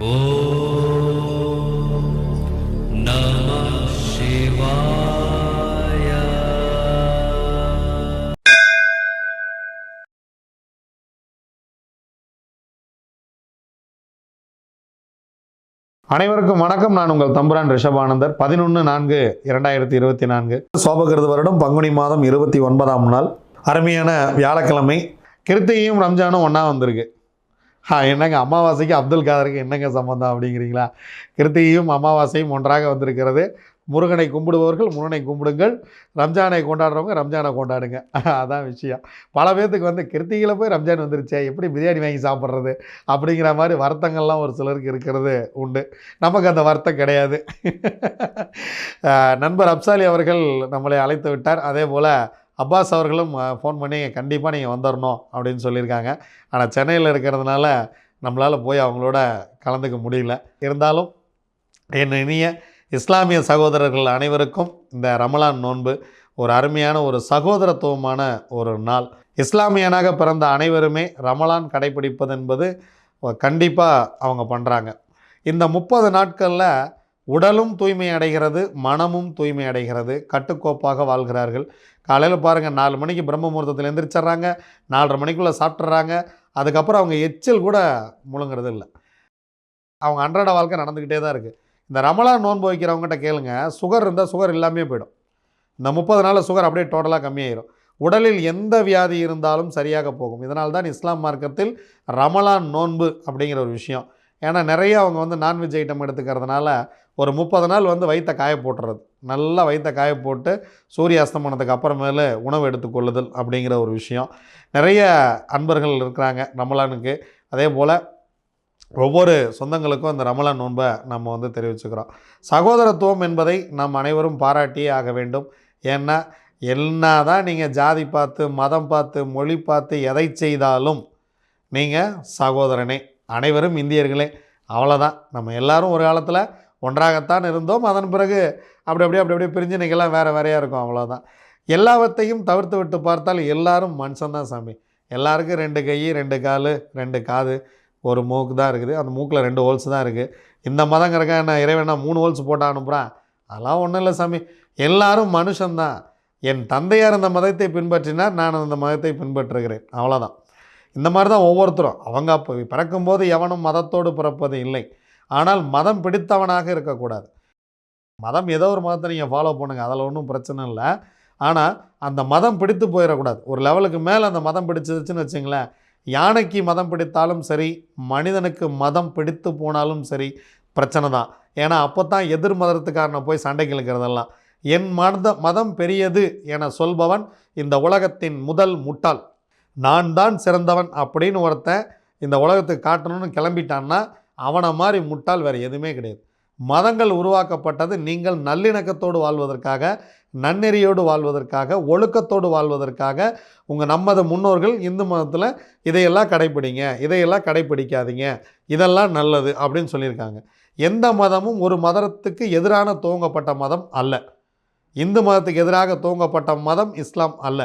அனைவருக்கும் வணக்கம். நான் உங்கள் தம்புரான் ரிஷபானந்தர். பதினொன்று நான்கு இரண்டாயிரத்தி இருபத்தி நான்கு. சோபகிருது வருடம் பங்குனி மாதம் இருபத்தி ஒன்பதாம் நாள். அருமையான வியாழக்கிழமை. கிருத்திகையும் ரம்ஜானும் ஒன்றா வந்திருக்கு. என்னங்க அமாவாசைக்கு அப்துல் காதருக்கு என்னங்க சம்மந்தம் அப்படிங்கிறீங்களா? கிருத்திகையும் அமாவாசையும் ஒன்றாக வந்திருக்கிறது. முருகனை கும்பிடுபவர்கள் முருகனை கும்பிடுங்கள். ரம்ஜானை கொண்டாடுறவங்க ரம்ஜானை கொண்டாடுங்க. அதான் விஷயம். பல பேர்த்துக்கு வந்து கிருத்திகையில் போய் ரம்ஜான் வந்துருச்சே எப்படி பிரியாணி வாங்கி சாப்பிட்றது அப்படிங்கிற மாதிரி வருத்தங்கள்லாம் ஒரு சிலருக்கு இருக்கிறது உண்டு. நமக்கு அந்த வருத்தம் கிடையாது. நண்பர் அப்சாலி அவர்கள் நம்மளை அழைத்து விட்டார். அதே போல் அப்பாஸ் அவர்களும் ஃபோன் பண்ணி கண்டிப்பாக நீங்கள் வந்துடணும் அப்படின்னு சொல்லியிருக்காங்க. ஆனால் சென்னையில் இருக்கிறதுனால நம்மளால் போய் அவங்களோட கலந்துக்க முடியல. இருந்தாலும் என் இனிய இஸ்லாமிய சகோதரர்கள் அனைவருக்கும் இந்த ரமலான் நோன்பு ஒரு அருமையான ஒரு சகோதரத்துவமான ஒரு நாள். இஸ்லாமியனாக பிறந்த அனைவருமே ரமலான் கடைபிடிப்பது என்பது கண்டிப்பாக அவங்க பண்ணுறாங்க இந்த முப்பது நாட்களில் உடலும் தூய்மை அடைகிறது மனமும் தூய்மை அடைகிறது. கட்டுக்கோப்பாக வாழ்கிறார்கள். காலையில் பாருங்கள் நாலு மணிக்கு பிரம்ம முகூர்த்தத்தில் எந்திரிச்சிட்றாங்க நாலரை மணிக்குள்ளே சாப்பிட்றாங்க அதுக்கப்புறம் அவங்க எச்சில் கூட முழுங்கிறது இல்லை. அவங்க அன்றாட வாழ்க்கை நடந்துக்கிட்டே தான் இருக்குது இந்த ரமலான் நோன்பு வைக்கிறவங்ககிட்ட கேளுங்க சுகர் இருந்தால் சுகர் இல்லாமே போயிடும். இந்த முப்பது நாளில் சுகர் அப்படியே டோட்டலாக கம்மியாயிரும். உடலில் எந்த வியாதி இருந்தாலும் சரியாக போகும். இதனால் தான் இஸ்லாம் மார்க்கத்தில் ரமலான் நோன்பு அப்படிங்கிற ஒரு விஷயம். ஏன்னா நிறைய அவங்க வந்து நான்வெஜ் ஐட்டம் எடுத்துக்கிறதுனால ஒரு முப்பது நாள் வந்து வயிற்ற காய போட்டுறது. நல்லா வயிற்ற காய போட்டு சூரிய அஸ்தமனத்துக்கு அப்புறமேல உணவு எடுத்துக்கொள்ளுதல் அப்படிங்கிற ஒரு விஷயம். நிறைய அன்பர்கள் இருக்கிறாங்க ரமலானுக்கு. அதே போல் ஒவ்வொரு சொந்தங்களுக்கும் அந்த ரமலான் நோன்பை நம்ம வந்து தெரிவிச்சுக்கிறோம். சகோதரத்துவம் என்பதை நாம் அனைவரும் பாராட்டியே ஆக வேண்டும். ஏன்னா என்ன தான் நீங்கள் ஜாதி பார்த்து மதம் பார்த்து மொழி பார்த்து எதை செய்தாலும் நீங்கள் சகோதரனே. அனைவரும் இந்தியர்களே அவ்வளோதான் நம்ம எல்லோரும் ஒரு காலத்தில் ஒன்றாகத்தான் இருந்தோம். அதன் பிறகு அப்படி அப்படியே அப்படி அப்படியே பிரிஞ்சு இன்றைக்கெல்லாம் வேறு வேறையாக இருக்கும். அவ்வளோதான் எல்லாவற்றையும் தவிர்த்து விட்டு பார்த்தால் எல்லாரும் மனுஷன்தான் சாமி. எல்லாருக்கும் ரெண்டு கை ரெண்டு கால் ரெண்டு காது ஒரு மூக்கு தான் இருக்குது. அந்த மூக்கில் ரெண்டு ஹோல்ஸ் தான் இருக்குது இந்த மதங்கிறக்க என்ன இறைவனா மூணு ஹோல்ஸ் போட்டு அனுப்புகிறான் அதெல்லாம் ஒன்றும் இல்லை சாமி. எல்லாரும் மனுஷன்தான் என் தந்தையார் இந்த மதத்தை பின்பற்றினார் நான் அந்த மதத்தை பின்பற்றுகிறேன். அவ்வளோதான் இந்த மாதிரி தான் ஒவ்வொருத்தரும். அவங்க அப்போ பிறக்கும்போது எவனும் மதத்தோடு பிறப்பது இல்லை. ஆனால் மதம் பிடித்தவனாக இருக்கக்கூடாது. மதம் ஏதோ ஒரு மதத்தை நீங்கள் ஃபாலோ பண்ணுங்கள் அதில் ஒன்றும் பிரச்சனை இல்லை. ஆனால் அந்த மதம் பிடித்து போயிடக்கூடாது. ஒரு லெவலுக்கு மேலே அந்த மதம் பிடிச்சிருச்சுன்னு வச்சுங்களேன் யானைக்கு மதம் பிடித்தாலும் சரி மனிதனுக்கு மதம் பிடித்து போனாலும் சரி பிரச்சனை தான். ஏன்னா அப்போ தான் எதிர் மதத்துக்காரனை போய் சண்டைக்கு இழுக்கிறதெல்லாம் என் மத மதம் பெரியது என சொல்பவன் இந்த உலகத்தின் முதல் முட்டாள். நான் தான் சிறந்தவன் அப்படின்னு ஒருத்தன் இந்த உலகத்துக்கு காட்டணும்னு கிளம்பிட்டான்னா அவனை மாதிரி முட்டாள் வேறு எதுவுமே கிடையாது. மதங்கள் உருவாக்கப்பட்டது நீங்கள் நல்லிணக்கத்தோடு வாழ்வதற்காக நன்னெறியோடு வாழ்வதற்காக ஒழுக்கத்தோடு வாழ்வதற்காக உங்கள் நமது முன்னோர்கள் இந்து மதத்தில் இதையெல்லாம் கடைப்பிடிங்க இதையெல்லாம் கடைப்பிடிக்காதீங்க இதெல்லாம் நல்லது அப்படின்னு சொல்லியிருக்காங்க. எந்த மதமும் ஒரு மதத்துக்கு எதிரான துவங்கப்பட்ட மதம் அல்ல. இந்து மதத்துக்கு எதிராக துவங்கப்பட்ட மதம் இஸ்லாம் அல்ல.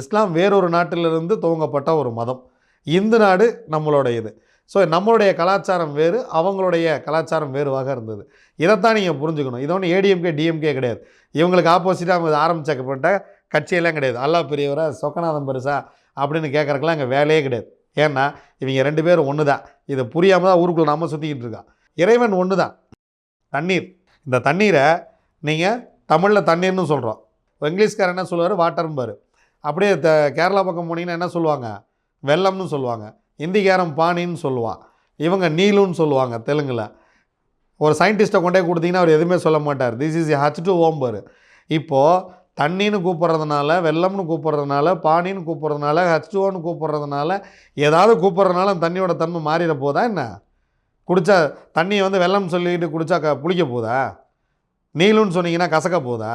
இஸ்லாம் வேறொரு நாட்டிலிருந்து துவங்கப்பட்ட ஒரு மதம். இந்து நாடு நம்மளுடைய இது ஸோ நம்மளுடைய கலாச்சாரம் வேறு அவங்களுடைய கலாச்சாரம் வேறுவாக இருந்தது. இதைத்தான் நீங்கள் புரிஞ்சுக்கணும். இது ஒன்று ஏடிஎம்கே டிஎம்கே கிடையாது. இவங்களுக்கு ஆப்போசிட்டாக அவங்க ஆரம்பிச்சக்கப்பட்ட கட்சியெல்லாம் கிடையாது. அல்லா பெரியவரா சொக்கநாதம் பெருசா அப்படின்னு கேட்குறக்கெல்லாம் அங்கே வேலையே கிடையாது. ஏன்னா இவங்க ரெண்டு பேரும் ஒன்று தான் இதை புரியாமல் தான் ஊருக்குள்ளே நம்ம சுற்றிக்கிட்டு இருக்கோம். இறைவன் ஒன்று தான் தண்ணீர். இந்த தண்ணீரை நீங்கள் தமிழில் தண்ணீர்னு சொல்கிறோம் இங்கிலீஷ்காரர் என்ன சொல்லுவார்? வாட்டர்ம்பார். அப்படியே த கேரளா பக்கம் போனீங்கன்னா என்ன சொல்லுவாங்க? வெள்ளம்னு சொல்லுவாங்க. இந்திக்காரன் பானின்னு சொல்லுவான் இவங்க நீலுன்னு சொல்லுவாங்க தெலுங்கில். ஒரு சயின்டிஸ்ட்டை கொண்டே கொடுத்தீங்கன்னா அவர் எதுவுமே சொல்ல மாட்டார். திஸ் இஸ் ஹச் டு ஓம்பர் இப்போது தண்ணின்னு கூப்பிட்றதுனால வெள்ளம்னு கூப்பிட்றதுனால பானின்னு கூப்பிட்றதுனால ஹச் ஓன்னு கூப்பிட்றதுனால ஏதாவது கூப்பிட்றதுனால அந்த தண்ணியோட தன்மை மாறிட போதா என்ன? குடித்தா தண்ணியை வந்து வெள்ளம் சொல்லிட்டு குடித்தா க புளிக்க போதா? நீலுன்னு சொன்னீங்கன்னா கசக்க போதா?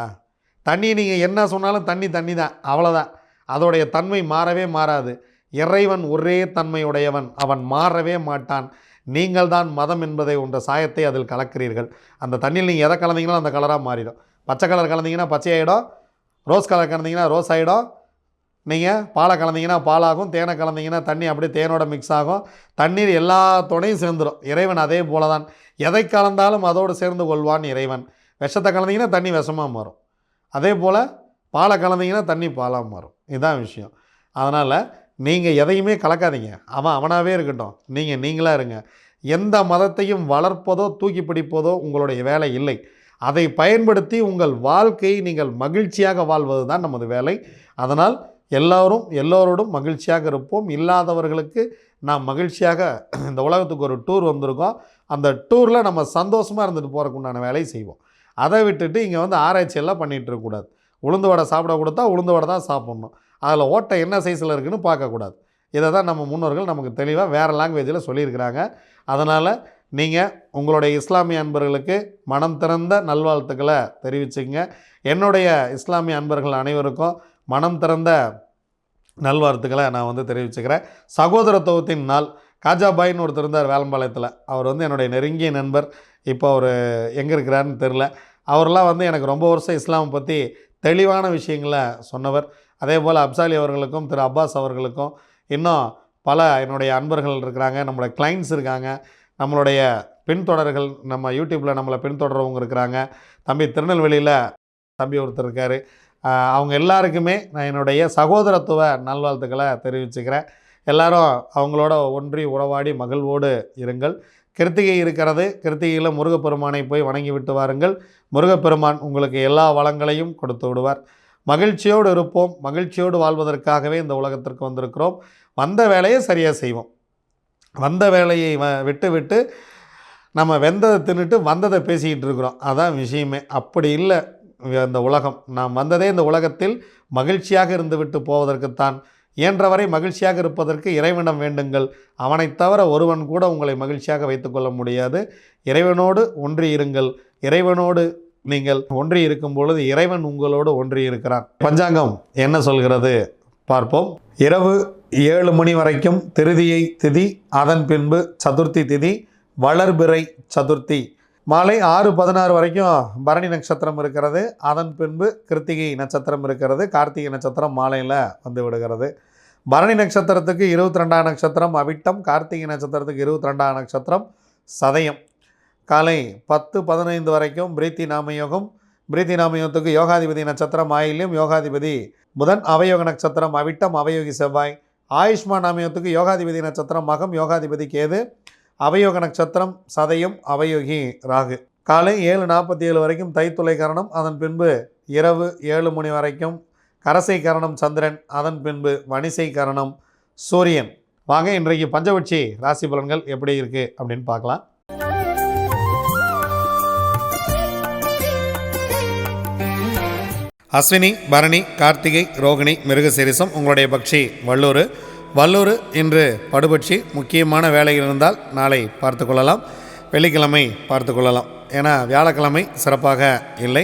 தண்ணி நீங்கள் என்ன சொன்னாலும் தண்ணி தண்ணி தான் அவ்வளோதான் அதோடைய தன்மை மாறவே மாறாது. இறைவன் ஒரே தன்மையுடையவன் அவன் மாறவே மாட்டான். நீங்கள் தான் மதம் என்பதை உன்ற சாயத்தை அதில் கலக்கிறீர்கள். அந்த தண்ணியில் நீங்கள் எதை கலந்தீங்களோ அந்த கலராக மாறிடும். பச்சை கலர் கலந்தீங்கன்னா பச்சையாயிடும். ரோஸ் கலர் கலந்தீங்கன்னா ரோஸ் ஆகிடும் நீங்கள் பாலை கலந்தீங்கன்னா பாலாகும். தேனை கலந்தீங்கன்னா தண்ணி அப்படியே தேனோட மிக்ஸ் ஆகும். தண்ணீர் எல்லாத்தோடையும் சேர்ந்துடும் இறைவன் அதே போல தான் எதை கலந்தாலும் அதோடு சேர்ந்து கொள்வான் இறைவன். விஷத்தை கலந்தீங்கன்னா தண்ணி விஷமாக மாறும். அதே போல் பாலை கலந்தீங்கன்னா தண்ணி பாலாக மாறும். இதுதான் விஷயம். அதனால் நீங்கள் எதையுமே கலக்காதீங்க. அவன் அவனாகவே இருக்கட்டும். நீங்கள் நீங்களாக இருங்க. எந்த மதத்தையும் வளர்ப்பதோ தூக்கி பிடிப்பதோ உங்களுடைய வேலை இல்லை. அதை பயன்படுத்தி உங்கள் வாழ்க்கையை நீங்கள் மகிழ்ச்சியாக வாழ்வது தான் நமது வேலை. அதனால் எல்லோரும் எல்லோரோடும் மகிழ்ச்சியாக இருப்போம். இல்லாதவர்களுக்கு நாம் மகிழ்ச்சியாக இந்த உலகத்துக்கு ஒரு டூர் வந்திருக்கோம். அந்த டூரில் நம்ம சந்தோஷமாக இருந்துட்டு போகிறக்கு உண்டான வேலையை செய்வோம். அதை விட்டுட்டு இங்கே வந்து ஆராய்ச்சியெல்லாம் பண்ணிகிட்டு இருக்கக்கூடாது. உளுந்து வடை சாப்பிட கொடுத்தா உளுந்து வடை தான் சாப்பிட்ணும். அதில் ஓட்டை என்ன சைஸில் இருக்குதுன்னு பார்க்கக்கூடாது. இதை தான் நம்ம முன்னோர்கள் நமக்கு தெளிவாக வேறு லாங்குவேஜில் சொல்லியிருக்கிறாங்க. அதனால் நீங்கள் உங்களுடைய இஸ்லாமிய அன்பர்களுக்கு மனம் திறந்த நல்வாழ்த்துக்களை தெரிவிச்சுங்க. என்னுடைய இஸ்லாமிய அன்பர்கள் அனைவருக்கும் மனம் திறந்த நல்வாழ்த்துக்களை நான் வந்து தெரிவிச்சுக்கிறேன். சகோதரத்துவத்தின் நாள். காஜாபாயின்னு ஒருத்தர் இருந்தார் வேலம்பாளையத்தில். அவர் வந்து என்னுடைய நெருங்கிய நண்பர். இப்போ அவர் எங்கே இருக்கிறாருன்னு தெரில அவரெல்லாம் வந்து எனக்கு ரொம்ப வருஷம் இஸ்லாமை பற்றி தெளிவான விஷயங்களை சொன்னவர். அதே போல் அப்சாலி அவர்களுக்கும் திரு அப்பாஸ் அவர்களுக்கும் இன்னும் பல என்னுடைய அன்பர்கள் இருக்கிறாங்க நம்மளுடைய கிளைண்ட்ஸ் இருக்காங்க நம்மளுடைய பின்தொடர்கள் நம்ம யூடியூப்பில் நம்மளை பின்தொடரவங்க இருக்கிறாங்க. தம்பி திருநெல்வேலியில் தம்பி ஒருத்தர் இருக்கார். அவங்க எல்லாருக்குமே நான் என்னுடைய சகோதரத்துவ நல்வாழ்த்துக்களை தெரிவிச்சுக்கிறேன். எல்லாரும் அவங்களோட ஒன்றி உறவாடி மகிழ்வோடு இருங்கள். கிருத்திகை இருக்கிறது. கிருத்திகையில் முருகப்பெருமானை போய் வணங்கி விட்டு வாருங்கள். முருகப்பெருமான் உங்களுக்கு எல்லா வளங்களையும் கொடுத்து விடுவார். மகிழ்ச்சியோடு இருப்போம். மகிழ்ச்சியோடு வாழ்வதற்காகவே இந்த உலகத்திற்கு வந்திருக்கிறோம். வந்த வேலையை சரியாக செய்வோம். வந்த வேலையை வ- விட்டு விட்டு நம்ம வெந்ததை தின்னுட்டு வந்ததை பேசிக்கிட்டு இருக்கிறோம். அதான் விஷயமே. அப்படி இல்லை. இந்த உலகம். நாம் வந்ததே இந்த உலகத்தில் மகிழ்ச்சியாக இருந்துவிட்டு போவதற்குத்தான் இயன்றவரை மகிழ்ச்சியாக இருப்பதற்கு இறைவனம் வேண்டுங்கள். அவனைத் தவிர ஒருவன் கூட உங்களை மகிழ்ச்சியாக வைத்துக்கொள்ள முடியாது. இறைவனோடு ஒன்றி இருங்கள். இறைவனோடு நீங்கள் ஒன்றி இருக்கும் பொழுது இறைவன் உங்களோடு ஒன்றி இருக்கிறான். பஞ்சாங்கம் என்ன சொல்கிறது? பார்ப்போம். இரவு ஏழு மணி வரைக்கும் திருதியை திதி அதன் பின்பு சதுர்த்தி திதி வளர்பிறை சதுர்த்தி. மாலை ஆறு பதினாறு வரைக்கும் பரணி நட்சத்திரம் இருக்கிறது. அதன் பின்பு கிருத்திகை நட்சத்திரம் இருக்கிறது. கார்த்திகை நட்சத்திரம் மாலையில் வந்து விடுகிறது. பரணி நட்சத்திரத்துக்கு இருபத்தி ரெண்டாம் நட்சத்திரம் அவிட்டம் கார்த்திகை நட்சத்திரத்துக்கு இருபத்தி ரெண்டாம் நட்சத்திரம் சதயம். காலை பத்து பதினைந்து வரைக்கும் பிரீத்தி நாமயோகம். பிரீத்தி நாமயோகத்துக்கு யோகாதிபதி நட்சத்திரம் ஆயிலும் யோகாதிபதி புதன் அவயோக நட்சத்திரம் அவிட்டம் அவயோகி செவ்வாய். ஆயுஷ்மான் நாமயோகத்துக்கு யோகாதிபதி நட்சத்திரம் மகம் யோகாதிபதி கேது. அவயோக நட்சத்திரம் சதயம் அவயோகி ராகு. காலை ஏழு நாற்பத்தி ஏழு வரைக்கும் தைத்துளை கரணம். அதன் பின்பு இரவு ஏழு மணி வரைக்கும் கரசை கரணம் சந்திரன் அதன் பின்பு வணிசை கரணம் சூரியன். வாங்க இன்றைக்கு பஞ்சபட்சி ராசி பலன்கள் எப்படி இருக்குது அப்படின்னு பார்க்கலாம். அஸ்வினி பரணி கார்த்திகை ரோகிணி மிருகசீரிசம் உங்களுடைய பக்ஷி வல்லூர். வல்லூர் இன்று படுபட்சி முக்கியமான வேலைகள் இருந்தால் நாளை பார்த்து கொள்ளலாம். வெள்ளிக்கிழமை பார்த்து கொள்ளலாம். ஏன்னா வியாழக்கிழமை சிறப்பாக இல்லை.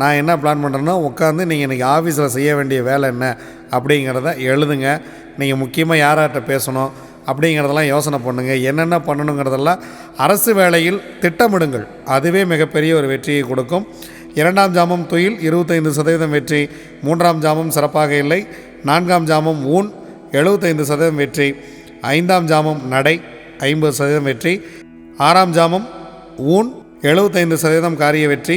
நான் என்ன பிளான் பண்ணுறேன்னா உட்காந்து நீங்கள் இன்றைக்கி ஆஃபீஸில் செய்ய வேண்டிய வேலை என்ன அப்படிங்கிறத எழுதுங்க. நீங்கள் முக்கியமாக யார்கிட்ட பேசணும் அப்படிங்கிறதெல்லாம் யோசனை பண்ணுங்கள் என்னென்ன பண்ணணுங்கிறதெல்லாம் அரசு வேலையில் திட்டமிடுங்கள். அதுவே மிகப்பெரிய ஒரு வெற்றியை கொடுக்கும். இரண்டாம் ஜாமம் துயில் இருபத்தைந்து சதவீதம் வெற்றி. மூன்றாம் ஜாமம் சிறப்பாக இல்லை. நான்காம் ஜாமம் ஊன் எழுபத்தைந்து சதவீதம் வெற்றி. ஐந்தாம் ஜாமம் நடை ஐம்பது சதவீதம் வெற்றி. ஆறாம் ஜாமம் ஊன் எழுபத்தைந்து சதவீதம் காரிய வெற்றி.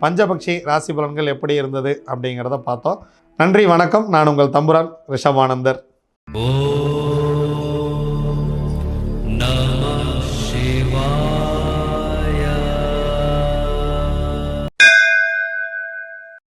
பஞ்சபக்ஷி ராசி பலன்கள் எப்படி இருந்தது அப்படிங்கிறத பார்த்தோம். நன்றி வணக்கம். நான் உங்கள் தம்புரான் ரிஷபானந்தர். ஓ